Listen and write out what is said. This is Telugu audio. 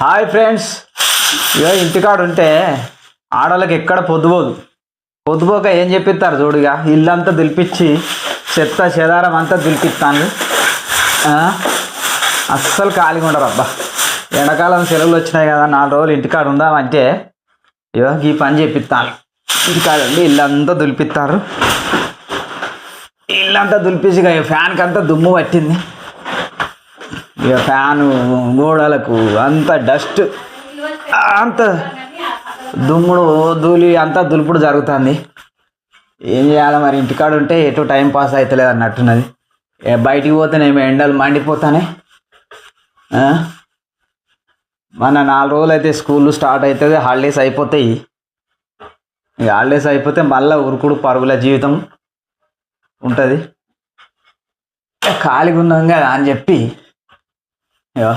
Hi friends. ఇగో ఇంటికాడు ఉంటే ఆడవాళ్ళకి ఎక్కడ పొద్దుపోదు. పొద్దుపోక ఏం చెప్పిస్తారు చూడుగా ఇల్లంతా దులిపించి చెత్త చెదారం అంతా దిలిపిస్తాను అస్సలు ఖాళీగా ఉండరు అబ్బా. ఎండాకాలం సెలవులు వచ్చినాయి కదా నాలుగు రోజులు ఇంటికాడ ఉందామంటే ఇగో ఈ పని చెప్పిస్తాను ఇంటికాడండి ఇల్లంతా దులిపిస్తారు ఇల్లంతా దులిపించి ఫ్యాన్కి అంతా దుమ్ము పట్టింది. ఇక ఫ్యాను గోడలకు అంత డస్ట్ అంత దుమ్ముడు ధూళి అంతా దులుపుడు జరుగుతుంది. ఏం చేయాలి మరి? ఇంటికాడ ఉంటే ఎటు టైం పాస్ అవుతలేదు అన్నట్టున్నది. ఏ బయటికి పోతేనేమో ఎండలు మండిపోతానే. మన నాలుగు రోజులు అయితే స్కూల్ స్టార్ట్ అవుతుంది హాలిడేస్ అయిపోతాయి. ఇక హాలిడేస్ అయిపోతే మళ్ళీ ఉరుకుడు పరుగుల జీవితం ఉంటుంది. ఖాళీగా ఉన్నాం కదా అని చెప్పి Ja.